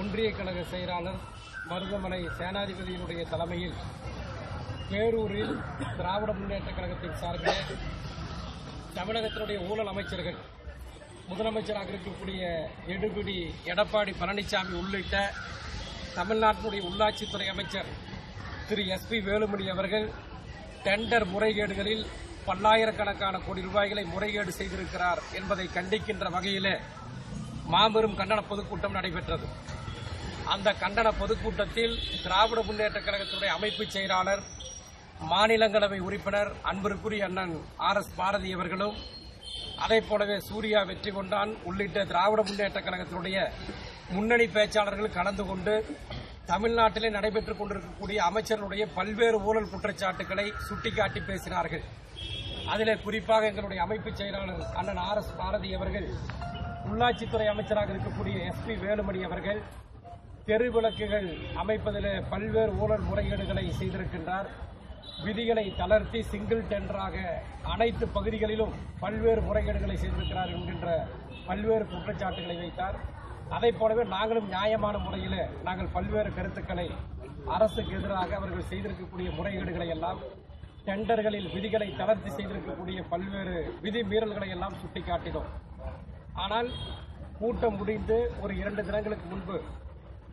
ஒன்றிய கழக செயலாளர் மருதமலை சேனாதிபதியினுடைய தலைமையில் பேரூரில் திராவிட முன்னேற்ற கழகத்தின் சார்பில் தமிழகத்தினுடைய ஊழல் அமைச்சர்கள் முதலமைச்சராக இருக்கக்கூடிய எடுபிடி எடப்பாடி பழனிசாமி உள்ளிட்ட தமிழ்நாட்டினுடைய உள்ளாட்சித்துறை அமைச்சர் திரு எஸ் பி வேலுமணி அவர்கள் டெண்டர் முறைகேடுகளில் பல்லாயிரக்கணக்கான கோடி ரூபாய்களை முறைகேடு செய்திருக்கிறார் என்பதை கண்டிக்கின்ற வகையிலே மாபெரும் கண்டன பொதுக்கூட்டம் நடைபெற்றது. அந்த கண்டன பொதுக்கூட்டத்தில் திராவிட முன்னேற்ற கழகத்தினுடைய அமைப்பு செயலாளர் மாநிலங்களவை உறுப்பினர் அன்பிற்குரிய அண்ணன் ஆர் எஸ் பாரதி அவர்களும் அதே போலவே சூர்யா வெற்றி கொண்டான் உள்ளிட்ட திராவிட முன்னேற்ற கழகத்தினுடைய முன்னணி பேச்சாளர்கள் கலந்து கொண்டு தமிழ்நாட்டிலே நடைபெற்றுக் கொண்டிருக்கக்கூடிய அமைச்சர்களுடைய பல்வேறு ஊழல் குற்றச்சாட்டுகளை சுட்டிக்காட்டி பேசினார்கள். அதில் குறிப்பாக எங்களுடைய அமைப்பு செயலாளர் அண்ணன் ஆர் எஸ் பாரதி அவர்கள் உள்ளாட்சித்துறை அமைச்சராக இருக்கக்கூடிய எஸ் பி வேலுமணி அவர்கள் தெரு விளக்குகள் அமைப்பதில் பல்வேறு ஊழல் முறைகேடுகளை செய்திருக்கின்றார். விதிகளை தளர்த்தி சிங்கிள் டெண்டராக அனைத்து பகுதிகளிலும் பல்வேறு முறைகேடுகளை செய்திருக்கிறார் என்கின்ற பல்வேறு குற்றச்சாட்டுகளை வைத்தார். அதைப் போலவே நாங்களும் நியாயமான முறையில் நாங்கள் பல்வேறு கருத்துக்களை அரசுக்கு எதிராக அவர்கள் செய்திருக்கக்கூடிய முறைகேடுகளை எல்லாம் டெண்டர்களில் விதிகளை தளர்த்தி செய்திருக்கக்கூடிய பல்வேறு விதி மீறல்களை எல்லாம் சுட்டிக்காட்டினோம். ஆனால் கூட்டம் முடிந்து ஒரு இரண்டு தினங்களுக்கு முன்பு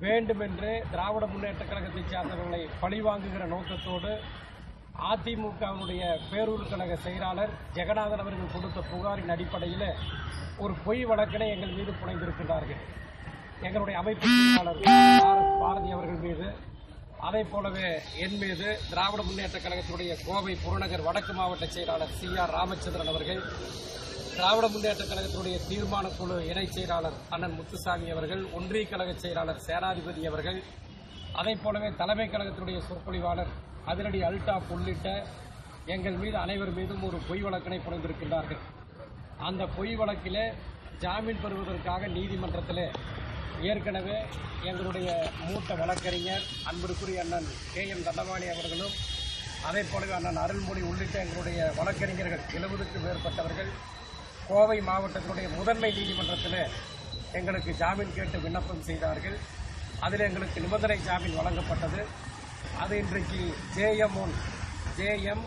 வேண்டுமென்று திராவிட முன்னேற்ற கழகத்தைச் சார்ந்தவர்களை பழிவாங்குகிற நோக்கத்தோடு அதிமுகவினுடைய பேரூர் கழக செயலாளர் ஜெகநாதன் அவர்கள் கொடுத்த புகாரின் அடிப்படையில் ஒரு பொய் வழக்கினை எங்கள் மீது புனைந்திருக்கின்றார்கள். எங்களுடைய அமைப்பு செயலாளர் பாரதி அவர்கள் மீது அதே போலவே என் மீது திராவிட முன்னேற்ற கழகத்தினுடைய கோவை புறநகர் வடக்கு மாவட்ட செயலாளர் சி ஆர் ராமச்சந்திரன் அவர்கள் திராவிட முன்னேற்ற கழகத்தினுடைய தீர்மான குழு இணைச் செயலாளர் அண்ணன் முத்துசாமி அவர்கள் ஒன்றிய கழக செயலாளர் சேனாதிபதி அவர்கள் அதே போலவே தலைமை கழகத்தினுடைய சொற்பொழிவாளர் அதிரடி அல்டாப் உள்ளிட்ட எங்கள் மீது அனைவர் மீதும் ஒரு பொய் வழக்கினை புனைந்திருக்கின்றார்கள். அந்த பொய் வழக்கிலே ஜாமீன் பெறுவதற்காக நீதிமன்றத்தில் ஏற்கனவே எங்களுடைய மூத்த வழக்கறிஞர் அன்பிற்குரிய அண்ணன் கே எம் தண்டபாணி அவர்களும் அதே போலவே அண்ணன் அருள்மொழி உள்ளிட்ட எங்களுடைய வழக்கறிஞர்கள் எழுபதுக்கும் மேற்பட்டவர்கள் கோவை மாவட்டத்தினுடைய முதன்மை நீதிமன்றத்தில் எங்களுக்கு ஜாமீன் கேட்டு விண்ணப்பம் செய்தார்கள். அதில் எங்களுக்கு நிபந்தனை ஜாமீன் வழங்கப்பட்டது. அது இன்றைக்கு JM one JM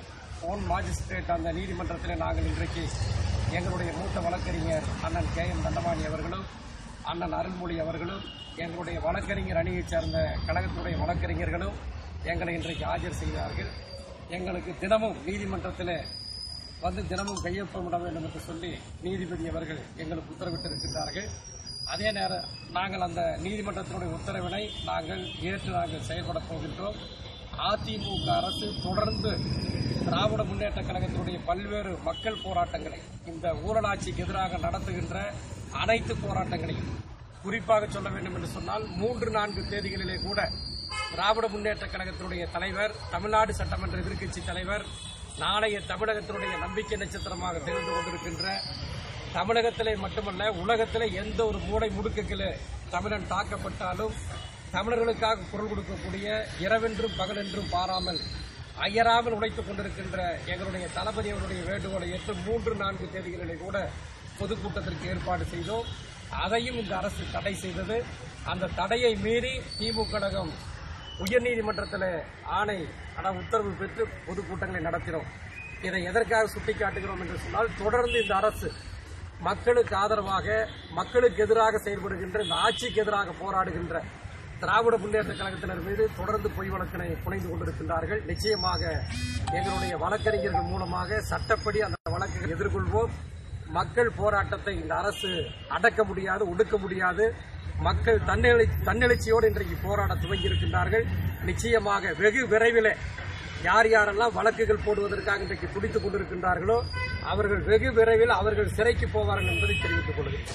one magistrate அந்த நீதிமன்றத்தில் நாங்கள் இன்றைக்கு எங்களுடைய மூத்த வழக்கறிஞர் அண்ணன் கே எம் தண்டபாணி அவர்களும் அண்ணன் அருள்மொழி அவர்களும் எங்களுடைய வழக்கறிஞர் அணியைச் சேர்ந்த கழகத்தினுடைய வழக்கறிஞர்களும் எங்களை இன்றைக்கு ஆஜர் செய்தார்கள். எங்களுக்கு தினமும் நீதிமன்றத்தில் வந்து தினமும் கையொப்பமிட வேண்டும் என்று சொல்லி நீதிபதி அவர்கள் எங்களுக்கு உத்தரவிட்டிருக்கின்றார்கள். அதே நேரம் நாங்கள் அந்த நீதிமன்றத்தினுடைய உத்தரவினை நாங்கள் ஏற்று நாங்கள் செயல்படப் போகின்றோம். அதிமுக அரசு தொடர்ந்து திராவிட முன்னேற்ற கழகத்தினுடைய பல்வேறு மக்கள் போராட்டங்களை இந்த ஊரலாட்சிக்கு எதிராக நடத்துகின்ற அனைத்து போராட்டங்களையும் குறிப்பாக சொல்ல வேண்டும் என்று சொன்னால் மூன்று நான்கு தேதிகளிலே கூட திராவிட முன்னேற்ற கழகத்தினுடைய தலைவர் தமிழ்நாடு சட்டமன்ற எதிர்க்கட்சி தலைவர் நாளைய தமிழகத்தினுடைய நம்பிக்கை நட்சத்திரமாக திகழ்ந்து கொண்டிருக்கின்ற தமிழகத்திலே மட்டுமல்ல உலகத்திலே எந்த ஒரு மூளை முடுக்குகளே தமிழன் தாக்கப்பட்டாலும் தமிழர்களுக்காக குரல் கொடுக்கக்கூடிய இரவென்றும் பகலென்றும் பாராமல் அயராமல் உழைத்துக் கொண்டிருக்கின்ற எங்களுடைய தளபதி அவருடைய வேண்டுகோளை ஏற்று மூன்று நான்கு தேதிகளிலே கூட பொதுக்கூட்டத்திற்கு ஏற்பாடு செய்தோம். அதையும் இந்த அரசு தடை செய்தது. அந்த தடையை மீறி திமுக கழகம் உயர்நீதிமன்றத்தில் ஆணை ஆனால் உத்தரவு பெற்று பொதுக்கூட்டங்களை நடத்தினோம். இதை எதற்காக சுட்டிக்காட்டுகிறோம் என்று சொன்னால் தொடர்ந்து இந்த அரசு மக்களுக்கு ஆதரவாக மக்களுக்கு எதிராக செயல்படுகின்ற இந்த ஆட்சிக்கு எதிராக போராடுகின்ற திராவிட முன்னேற்ற கழகத்தினர் மீது தொடர்ந்து பொய் வழக்கினை புனைந்து கொண்டிருக்கின்றார்கள். நிச்சயமாக எங்களுடைய வழக்கறிஞர்கள் மூலமாக சட்டப்படி அந்த வழக்குகளை எதிர்கொள்வோம். மக்கள் போராட்டத்தை இந்த அரசு அடக்க முடியாது ஒடுக்க முடியாது. மக்கள் தன்னெழு தன்னெழுச்சியோடு இன்றைக்கு போராட துவங்கி இருக்கின்றார்கள் நிச்சயமாக வெகு விரைவில் யார் யாரெல்லாம் வழக்குகள் போடுவதற்காக இன்றைக்கு துடித்துக் கொண்டிருக்கின்றார்களோ அவர்கள் வெகு விரைவில் அவர்கள் சிறைக்கு போவார்கள் என்பதை தெரிவித்துக் கொள்கிறேன்.